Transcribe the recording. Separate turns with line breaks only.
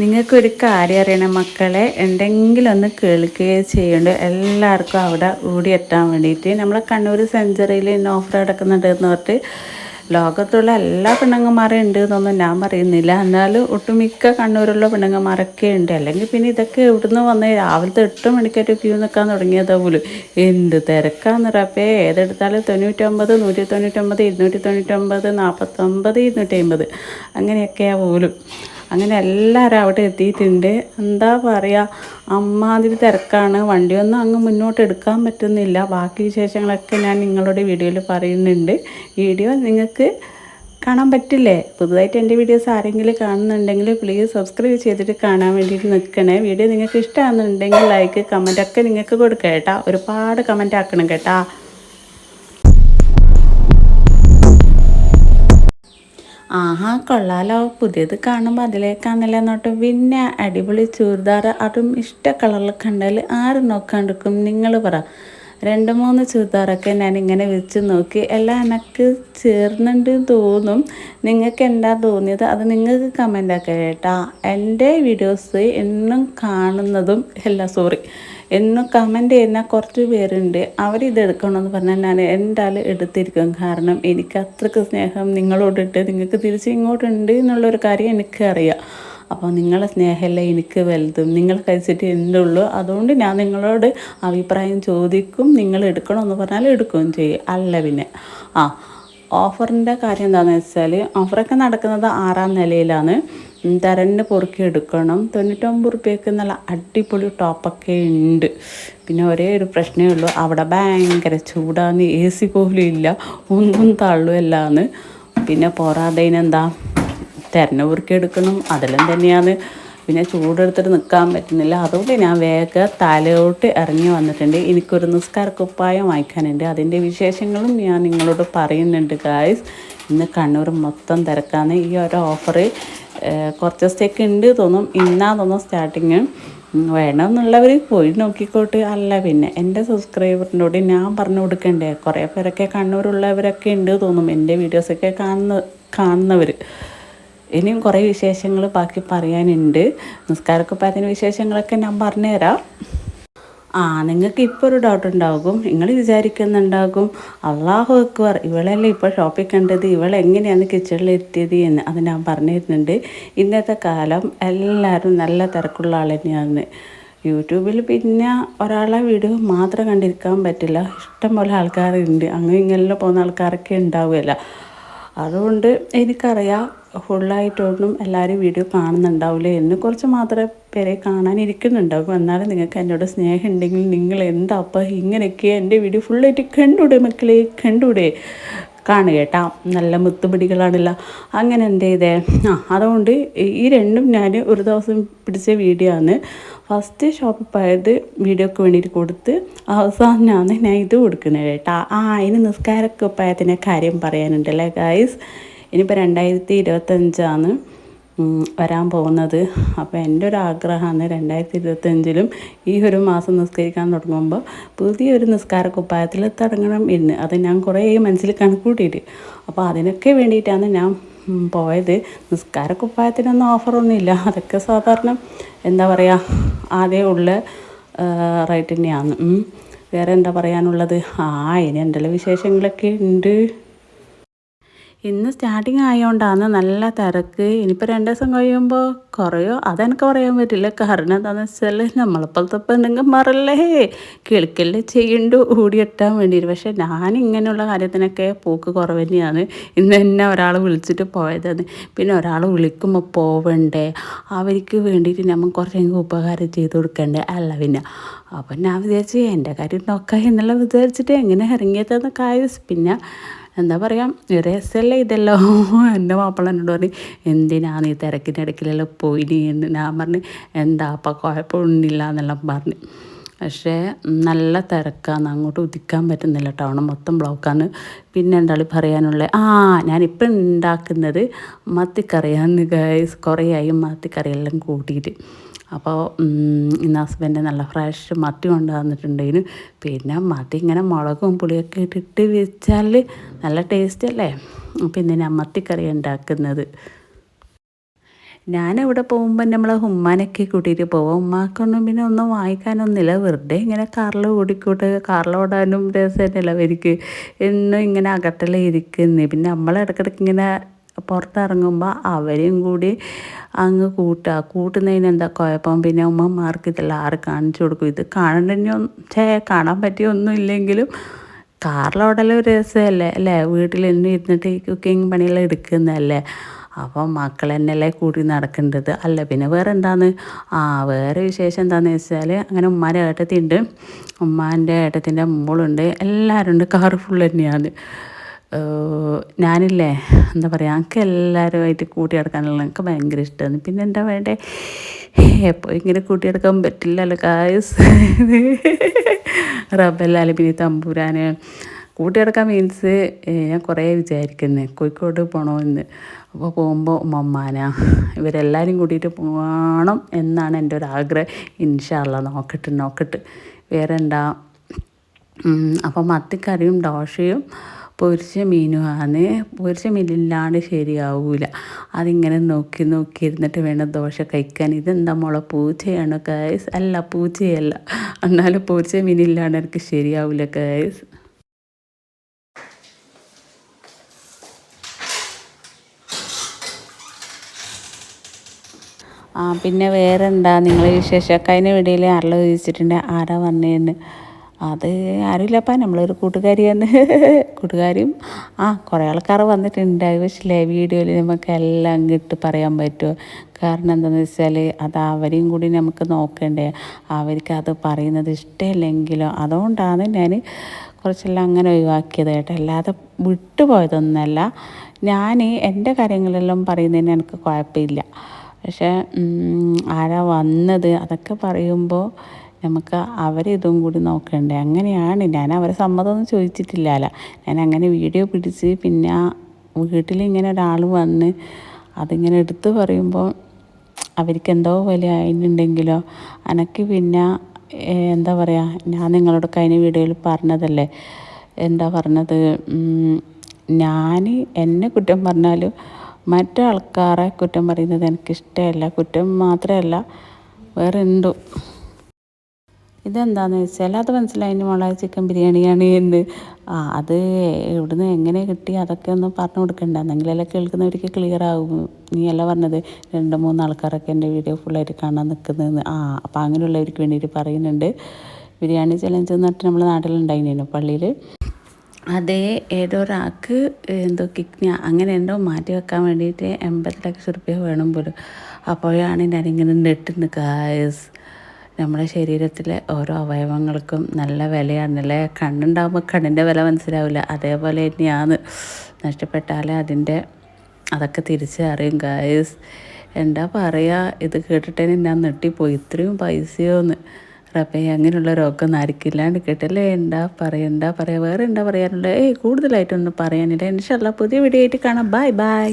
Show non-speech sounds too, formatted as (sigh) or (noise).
നിങ്ങൾക്കൊരു കാര്യം അറിയണം മക്കളെ. എന്തെങ്കിലും ഒന്ന് കേൾക്കുകയോ ചെയ്യേണ്ട. എല്ലാവർക്കും അവിടെ ഓടിയെത്താൻ വേണ്ടിയിട്ട്. നമ്മളെ കണ്ണൂർ സെഞ്ചുറിയിൽ ഇന്ന് ഓഫർ നടക്കുന്നുണ്ട് എന്ന് പറഞ്ഞിട്ട് ലോകത്തുള്ള എല്ലാ പെണ്ണുങ്ങന്മാരും ഉണ്ട് എന്നൊന്നും ഞാൻ പറയുന്നില്ല. എന്നാലും ഒട്ടുമിക്ക കണ്ണൂരുള്ള പെണ്ണുങ്ങന്മാരൊക്കെ ഉണ്ട്. അല്ലെങ്കിൽ പിന്നെ ഇതൊക്കെ ഇവിടുന്ന് വന്ന് രാവിലത്തെ എട്ട് മണിക്കായിട്ട് ക്യൂ നിൽക്കാൻ തുടങ്ങിയതാ പോലും. എന്ത് തിരക്കാന്ന് റപ്പേ ഏതെടുത്താലും തൊണ്ണൂറ്റൊമ്പത് നൂറ്റി തൊണ്ണൂറ്റൊമ്പത് ഇരുന്നൂറ്റി തൊണ്ണൂറ്റൊമ്പത് നാൽപ്പത്തൊമ്പത് ഇരുന്നൂറ്റി അമ്പത് അങ്ങനെയൊക്കെയാ പോലും. അങ്ങനെ എല്ലാവരും അവിടെ എത്തിയിട്ടുണ്ട്. എന്താ പറയുക അമ്മാതിരി തിരക്കാണ്. വണ്ടിയൊന്നും അങ്ങ് മുന്നോട്ട് എടുക്കാൻ പറ്റുന്നില്ല. ബാക്കി വിശേഷങ്ങളൊക്കെ ഞാൻ നിങ്ങളുടെ വീഡിയോയിൽ പറയുന്നുണ്ട്. വീഡിയോ നിങ്ങൾക്ക് കാണാൻ പറ്റില്ലേ? പുതുതായിട്ട് എന്റെ വീഡിയോസ് ആരെങ്കിലും കാണുന്നുണ്ടെങ്കിൽ പ്ലീസ് സബ്സ്ക്രൈബ് ചെയ്തിട്ട് കാണാൻ വേണ്ടിയിട്ട് നിൽക്കണേ. വീഡിയോ നിങ്ങൾക്ക് ഇഷ്ടമാണെന്നുണ്ടെങ്കിൽ ലൈക്ക് കമന്റൊക്കെ നിങ്ങൾക്ക് കൊടുക്കാം കേട്ടോ. ഒരുപാട് കമന്റ് ആക്കണം കേട്ടോ. ആഹാ കൊള്ളാലോ. പുതിയത് കാണുമ്പോൾ അതിലേക്കാണല്ലോ നോട്ട്. പിന്നെ അടിപൊളി ചൂർദാർ അതും ഇഷ്ട കളറിൽ കണ്ടാൽ ആരും നോക്കാണ്ടിരിക്കും? നിങ്ങൾ പറ. രണ്ട് മൂന്ന് ചുരിദാറൊക്കെ ഞാൻ ഇങ്ങനെ വെച്ച് നോക്കി. എല്ലാം എനിക്ക് ചേർന്നുണ്ട് തോന്നും. നിങ്ങൾക്ക് എന്താ തോന്നിയത്? അത് നിങ്ങൾക്ക് കമന്റ് ആക്കുക കേട്ടാ. എന്റെ വീഡിയോസ് എന്നും കാണുന്നതും അല്ല സോറി എന്നും കമന്റ് ചെയ്യുന്ന കുറച്ച് പേരുണ്ട്. അവരിത് എടുക്കണമെന്ന് പറഞ്ഞാൽ ഞാൻ എന്തായാലും എടുത്തിരിക്കും. കാരണം എനിക്ക് അത്രയ്ക്ക് സ്നേഹം നിങ്ങളോടിട്ട് നിങ്ങൾക്ക് തിരിച്ച് ഇങ്ങോട്ടുണ്ട് എന്നുള്ളൊരു കാര്യം എനിക്കറിയാം. അപ്പോൾ നിങ്ങളെ സ്നേഹമല്ലേ എനിക്ക് വലുതും? നിങ്ങൾ കഴിച്ചിട്ട് എന്റെ ഉള്ളൂ. അതുകൊണ്ട് ഞാൻ നിങ്ങളോട് അഭിപ്രായം ചോദിക്കും. നിങ്ങൾ എടുക്കണമെന്ന് പറഞ്ഞാൽ എടുക്കുകയും ചെയ്യും. അല്ല പിന്നെ. ആ ഓഫറിന്റെ കാര്യം എന്താണെന്ന് വെച്ചാൽ ഓഫറൊക്കെ നടക്കുന്നത് ആറാം നിലയിലാണ്. തരന്ന് പൊറുക്കി എടുക്കണം. തൊണ്ണൂറ്റൊമ്പത് റുപ്യക്ക് നല്ല അടിപൊളി ടോപ്പൊക്കെ ഉണ്ട്. പിന്നെ ഒരേ ഒരു പ്രശ്നമേ ഉള്ളൂ. അവിടെ ഭയങ്കര ചൂടാന്ന് എ സി പോലും ഇല്ല. ഒന്നും തള്ളുമല്ലാന്ന് പിന്നെ പോരാതതിനെന്താ തെരഞ്ഞ എടുക്കണം അതെല്ലാം തന്നെയാണ്. പിന്നെ ചൂടെടുത്തിട്ട് നിൽക്കാൻ പറ്റുന്നില്ല. അതുകൊണ്ട് ഞാൻ വേഗം തലയോട്ട് ഇറങ്ങി വന്നിട്ടുണ്ട്. എനിക്കൊരു നിസ്കാര കുപ്പായം വാങ്ങിക്കാനുണ്ട്. അതിന്റെ വിശേഷങ്ങളും ഞാൻ നിങ്ങളോട് പറയുന്നുണ്ട് ഗായ്സ് ഇന്ന് കണ്ണൂർ മൊത്തം തിരക്കാണ്. ഈ ഒരു ഓഫർ കുറച്ച് ദിവസത്തേക്ക് ഉണ്ട് തോന്നും. ഇന്നാ തോന്നും സ്റ്റാർട്ടിങ് വേണമെന്നുള്ളവർ പോയി നോക്കിക്കോട്ട്. അല്ല പിന്നെ എന്റെ സബ്സ്ക്രൈബറിനോട് ഞാൻ പറഞ്ഞു കൊടുക്കണ്ടേ? കുറേ പേരൊക്കെ കണ്ണൂരുള്ളവരൊക്കെ ഉണ്ട് തോന്നും. എന്റെ വീഡിയോസൊക്കെ കാണുന്ന കാണുന്നവർ ഇനിയും കുറേ വിശേഷങ്ങൾ ബാക്കി പറയാനുണ്ട്. നിസ്കാരക്കുപ്പായത്തിന് വിശേഷങ്ങളൊക്കെ ഞാൻ പറഞ്ഞുതരാം. ആ നിങ്ങൾക്ക് ഇപ്പോൾ ഒരു ഡൗട്ട് ഉണ്ടാകും. നിങ്ങൾ വിചാരിക്കുന്നുണ്ടാകും അള്ളാഹു അക്ബർ ഇവളല്ലേ ഇപ്പോൾ ഷോപ്പിൽ കണ്ടത്? ഇവളെങ്ങനെയാണ് കിച്ചണിൽ എത്തിയത്? എന്ന്. അത് ഞാൻ പറഞ്ഞിരുന്നുണ്ട്. ഇന്നത്തെ കാലം എല്ലാവരും നല്ല തിരക്കുള്ള ആൾ തന്നെയാണ്. യൂട്യൂബിൽ പിന്നെ ഒരാളെ വീഡിയോ മാത്രം കണ്ടിരിക്കാൻ പറ്റില്ല. ഇഷ്ടംപോലെ ആൾക്കാരുണ്ട്. അങ്ങനെ ഇങ്ങനെ പോകുന്ന ആൾക്കാരൊക്കെ ഉണ്ടാവുമല്ല അതുകൊണ്ട് എനിക്കറിയാം ഫുള്ളായിട്ടൊന്നും എല്ലാവരും വീഡിയോ കാണുന്നുണ്ടാവില്ല എന്ന് കുറച്ച് മാത്രമേ പേരെ കാണാനിരിക്കുന്നുണ്ടാകും എന്നാലും നിങ്ങൾക്ക് എന്നോട് സ്നേഹം ഉണ്ടെങ്കിൽ നിങ്ങൾ എന്താ അപ്പം ഇങ്ങനെയൊക്കെ എന്റെ വീഡിയോ ഫുള്ളായിട്ട് കണ്ടൂടെ മക്കളെ കണ്ടൂടെ കാണുക കേട്ടാ. നല്ല മുത്തുപിടികളാണല്ലോ. അങ്ങനെ എന്റെ ഇതേ? ആ അതുകൊണ്ട് ഈ രണ്ടും ഞാൻ ഒരു ദിവസം പിടിച്ച വീഡിയോ ആണ്. ഫസ്റ്റ് ഷോപ്പിൽ പോയത് വീഡിയോക്ക് വേണ്ടിയിട്ട് കൊടുത്ത് അവസാനമാണ് ഞാൻ ഇത് കൊടുക്കുന്നത് കേട്ടാ. ആ അതിന് നിസ്കാരക്കുപ്പായത്തിന്റെ കാര്യം പറയാനുണ്ടല്ലേ ഗായ്സ് ഇനിയിപ്പോൾ രണ്ടായിരത്തി ഇരുപത്തഞ്ചാണ് വരാൻ പോകുന്നത്. അപ്പോൾ എന്റെ ഒരു ആഗ്രഹമാണ് രണ്ടായിരത്തി ഇരുപത്തഞ്ചിലും ഈ ഒരു മാസം നിസ്കരിക്കാൻ തുടങ്ങുമ്പോൾ പുതിയൊരു നിസ്കാര കുപ്പായത്തിൽ തുടങ്ങണം എന്ന്. അത് ഞാൻ കുറേ മനസ്സിൽ കണക്കൂട്ടിയിട്ട്. അപ്പോൾ അതിനൊക്കെ വേണ്ടിയിട്ടാണ് ഞാൻ പോയത്. നിസ്കാര കുപ്പായത്തിനൊന്നും ഓഫറൊന്നുമില്ല. അതൊക്കെ സാധാരണ എന്താ പറയുക ആദ്യം ഉള്ള റേറ്റ് തന്നെയാണ്. വേറെ എന്താ പറയാനുള്ളത്? ആ ഇനി എന്തെല്ലാം വിശേഷങ്ങളൊക്കെ ഉണ്ട്? ഇന്ന് സ്റ്റാർട്ടിങ് ആയതുകൊണ്ടാണ് നല്ല തിരക്ക്. ഇനിയിപ്പോൾ രണ്ട് ദിവസം കഴിയുമ്പോൾ കുറയോ? അതെനിക്ക് പറയാൻ പറ്റില്ല. കാരണം എന്താണെന്ന് വെച്ചാൽ നമ്മളിപ്പോഴത്തെ പെണ്ണുങ്ങന്മാരല്ലേ? കിളിക്കല്ലേ ചെയ്യണ്ടു ഓടിയെത്താൻ വേണ്ടിയിട്ട് പക്ഷേ ഞാൻ ഇങ്ങനെയുള്ള കാര്യത്തിനൊക്കെ പോക്ക് കുറവ് തന്നെയാണ് ഇന്ന് തന്നെ ഒരാൾ വിളിച്ചിട്ട് പോയതാണ്. പിന്നെ ഒരാൾ വിളിക്കുമ്പോൾ പോവണ്ടേ? അവർക്ക് വേണ്ടിയിട്ട് നമ്മൾ കുറച്ചെങ്കിലും ഉപകാരം ചെയ്ത് കൊടുക്കണ്ടേ? അല്ല പിന്നെ. അപ്പം ഞാൻ വിചാരിച്ചു എന്റെ കാര്യം നോക്കാം എന്നുള്ള വിചാരിച്ചിട്ട് എങ്ങനെ ഇറങ്ങിയതെന്നൊക്കെ കാര്യം പിന്നെ എന്താ പറയുക രസമല്ലേ ഇതല്ലോ. (laughs) എന്റെ മാപ്പിള എന്നോട് പറഞ്ഞു എന്തിനാ നീ തിരക്കിന്റെ ഇടയ്ക്കിലെല്ലാം പോയി എന്ന് ഞാൻ പറഞ്ഞു എന്താ അപ്പം കുഴപ്പമൊന്നുമില്ല എന്നെല്ലാം പറഞ്ഞു. പക്ഷേ നല്ല തിരക്കാന്ന് അങ്ങോട്ട് ഉദിക്കാൻ പറ്റുന്നില്ല ടൗൺ മൊത്തം ബ്ലോക്കാണ് പിന്നെ എന്താണ് പറയാനുള്ളത് ആ ഞാനിപ്പം ഉണ്ടാക്കുന്നത് മത്തിക്കറിയാന്ന് ഗൈസ് കുറേ ആയി മത്തിക്കറിയെല്ലാം കൂട്ടിയിട്ട്. അപ്പോൾ ഇന്ന് ഹസ്ബൻഡ് നല്ല ഫ്രഷ് മത്തി കൊണ്ട് വന്നിട്ടുണ്ടെങ്കിൽ പിന്നെ മത്തി ഇങ്ങനെ മുളകും പുളിയൊക്കെ ഇട്ടിട്ട് വെച്ചാൽ നല്ല ടേസ്റ്റ് അല്ലേ? പിന്നെ ഞാൻ മത്തിക്കറി ഉണ്ടാക്കുന്നത് ഞാൻ എവിടെ പോകുമ്പോൾ നമ്മളെ ഉമ്മാനൊക്കെ കൂട്ടിയിട്ട് പോവാം. ഉമ്മാക്കൊന്നും പിന്നെ ഒന്നും വായിക്കാനൊന്നുമില്ല വെറുതെ ഇങ്ങനെ കാറിൽ ഓടിക്കൂട്ട് കാറിൽ ഓടാനും രസമല്ല അവർക്ക് എന്നും ഇങ്ങനെ അകട്ടല്ലേ ഇരിക്കുന്നത് പിന്നെ നമ്മളിടക്കിടക്ക് ഇങ്ങനെ പുറത്തിറങ്ങുമ്പോൾ അവരെയും കൂടി അങ്ങ് കൂട്ടുക. കൂട്ടുന്നതിന് എന്താ കുഴപ്പം? പിന്നെ ഉമ്മമാർക്ക് ഇതെല്ലാം ആറ് കാണിച്ചു കൊടുക്കും? ഇത് കാണണമെന്നും ചേ കാണാൻ പറ്റിയ ഒന്നും ഇല്ലെങ്കിലും കാറിലോടെല്ലാം ഒരു രസമല്ലേ? അല്ലേ? വീട്ടിൽ തന്നെ ഇരുന്നിട്ട് കുക്കിംഗ് പണിയെല്ലാം എടുക്കുന്നതല്ലേ? അപ്പോൾ മക്കൾ തന്നെയല്ലേ കൂടി നടക്കേണ്ടത്? അല്ല പിന്നെ വേറെ എന്താന്ന് ആ വേറെ വിശേഷം എന്താണെന്ന് വെച്ചാൽ അങ്ങനെ ഉമ്മാന്റെ ഏട്ടത്തിയുണ്ട് ഉമ്മാന്റെ ഏട്ടത്തിന്റെ മോളുണ്ട്. എല്ലാവരും ഉണ്ട്. കാറ് ഫുൾ തന്നെയാണ്. ഞാനില്ലേ എന്താ പറയുക എനിക്ക് എല്ലാവരുമായിട്ട് കൂട്ടി നടക്കാനുള്ള എനിക്ക് ഭയങ്കര ഇഷ്ടമാണ് പിന്നെ എന്താ വേണ്ടേ? എപ്പോൾ ഇങ്ങനെ കൂട്ടിയെടുക്കാൻ പറ്റില്ലല്ലോ കായസ് (laughs) റബ്ബല്ലാലും പിന്നെ തമ്പൂരാന് കൂട്ടിയെടുക്കാൻ മീൻസ് ഞാൻ കുറേ വിചാരിക്കുന്നത് കോഴിക്കോട് പോകണമെന്ന് അപ്പോൾ പോകുമ്പോൾ മമ്മാന ഇവരെല്ലാവരും കൂട്ടിയിട്ട് പോകണം എന്നാണ് എന്റെ ഒരു ആഗ്രഹം. ഇൻഷാല്ല നോക്കട്ട് നോക്കട്ട്. വേറെ എന്താ അപ്പോൾ മത്തിക്കറിയും ദോശയും പൊരിച്ച മീനുമാണ്. പൊരിച്ച മീനില്ലാണ്ട് ശരിയാവൂല. അതിങ്ങനെ നോക്കി നോക്കി ഇരുന്നിട്ട് വേണം ദോശ കഴിക്കാൻ. ഇതെന്താ മുള പൂച്ചയാണ് കായസ് അല്ല പൂച്ചയല്ല. എന്നാലും പൊരിച്ച മീനില്ലാണ്ട് എനിക്ക് ശരിയാവില്ല ഗൈസ് പിന്നെ വേറെ എന്താ നിങ്ങൾ വിശേഷം കഴിഞ്ഞ വീഡിയോയിൽ ആരെല്ലാം ചോദിച്ചിട്ടുണ്ട്. ആരാ വന്നേന്ന്? അത് ആരുമില്ലപ്പാ. നമ്മളൊരു കൂട്ടുകാരിയാണ്. (laughs) കൂട്ടുകാരിയും ആ കുറേ ആൾക്കാർ വന്നിട്ടുണ്ട്. പക്ഷേ വീഡിയോയിൽ നമുക്ക് എല്ലാം അങ്ങിട്ട് പറയാൻ പറ്റുമോ? കാരണം എന്താണെന്ന് വെച്ചാൽ അത് അവരെയും കൂടി നമുക്ക് നോക്കണ്ടേ. അവർക്ക് അത് പറയുന്നത് ഇഷ്ടമില്ലെങ്കിലോ? അതുകൊണ്ടാണ് ഞാൻ കുറച്ചെല്ലാം അങ്ങനെ ഒഴിവാക്കിയത് കേട്ടോ. അല്ലാതെ വിട്ടുപോയതൊന്നുമല്ല ഞാൻ എന്റെ കാര്യങ്ങളെല്ലാം പറയുന്നതിന് എനിക്ക് കുഴപ്പമില്ല. പക്ഷേ ആരാ വന്നത്? അതൊക്കെ പറയുമ്പോൾ നമുക്ക് അവരിതും കൂടി നോക്കണ്ടേ? അങ്ങനെയാണ്. ഞാൻ അവരെ സമ്മതമൊന്നും ചോദിച്ചിട്ടില്ലല്ലോ ഞാൻ അങ്ങനെ വീഡിയോ പിടിച്ച് പിന്നെ വീട്ടിൽ ഇങ്ങനെ ഒരാൾ വന്ന് അതിങ്ങനെ എടുത്ത് പറയുമ്പോൾ അവർക്ക് എന്തോ പോലെ ആയിട്ടുണ്ടെങ്കിലോ? എനിക്ക് പിന്നെ എന്താ പറയുക ഞാൻ നിങ്ങളോട് കഴിഞ്ഞ വീഡിയോയിൽ പറഞ്ഞതല്ലേ? എന്താ പറഞ്ഞത്? ഞാൻ എന്നെ കുറ്റം പറഞ്ഞാലും മറ്റാൾക്കാരെ കുറ്റം പറയുന്നത് എനിക്കിഷ്ടമല്ല. കുറ്റം മാത്രമല്ല വേറെ ഉണ്ടോ ഇതെന്താണെന്ന് വെച്ചാൽ അത് മനസ്സിലായി മോളെ ചിക്കൻ ബിരിയാണിയാണ് എന്ന്. ആ അത് എവിടുന്ന് എങ്ങനെ കിട്ടി അതൊക്കെ ഒന്ന് പറഞ്ഞു കൊടുക്കണ്ട. എന്നെങ്കിലല്ലേ കേൾക്കുന്നവർക്ക് ക്ലിയർ ആകും നീ അല്ല പറഞ്ഞത് രണ്ട് മൂന്ന് ആൾക്കാരൊക്കെ എന്റെ വീഡിയോ ഫുള്ളായിട്ട് കാണാൻ നിൽക്കുന്നതെന്ന്. ആ അപ്പോൾ അങ്ങനെയുള്ളവർക്ക് വേണ്ടിയിട്ട് പറയുന്നുണ്ട്. ബിരിയാണി ചലഞ്ച് എന്ന് പറഞ്ഞിട്ട് നമ്മുടെ നാട്ടിലുണ്ടായിരുന്നു പള്ളിയിൽ. അതേ ഏതോ ഒരാൾക്ക് എന്തോ കിഡ്നി അങ്ങനെ എന്തോ മാറ്റി വെക്കാൻ വേണ്ടിയിട്ട് എൺപത് ലക്ഷം റുപ്യ വേണം പോലും. അപ്പോഴാണ് ഞാനിങ്ങനെ നെട്ടുന്നത് ഗായസ് നമ്മുടെ ശരീരത്തിലെ ഓരോ അവയവങ്ങൾക്കും നല്ല വിലയാണല്ലേ? കണ്ണുണ്ടാകുമ്പോൾ കണ്ണിന്റെ വില മനസ്സിലാവില്ല. അതേപോലെ തന്നെയാണ്. നഷ്ടപ്പെട്ടാലേ അതിന്റെ അതൊക്കെ തിരിച്ചറിയും. ഗായസ് എന്താ പറയുക ഇത് കേട്ടിട്ടേ ഞാൻ നെട്ടിപ്പോയി ഇത്രയും പൈസയോന്ന്. റബ്ബേ അങ്ങനെയുള്ള രോഗം ആർക്കില്ലാണ്ട് കേട്ടല്ലേ എന്താ പറയണ്ട പറയാ വേറെ എന്താ പറയാനുള്ളത്? ഏയ് കൂടുതലായിട്ടൊന്നും പറയാനില്ല. ഇൻഷല്ല പുതിയ വീഡിയോ ആയിട്ട് കാണാം. Bye bye.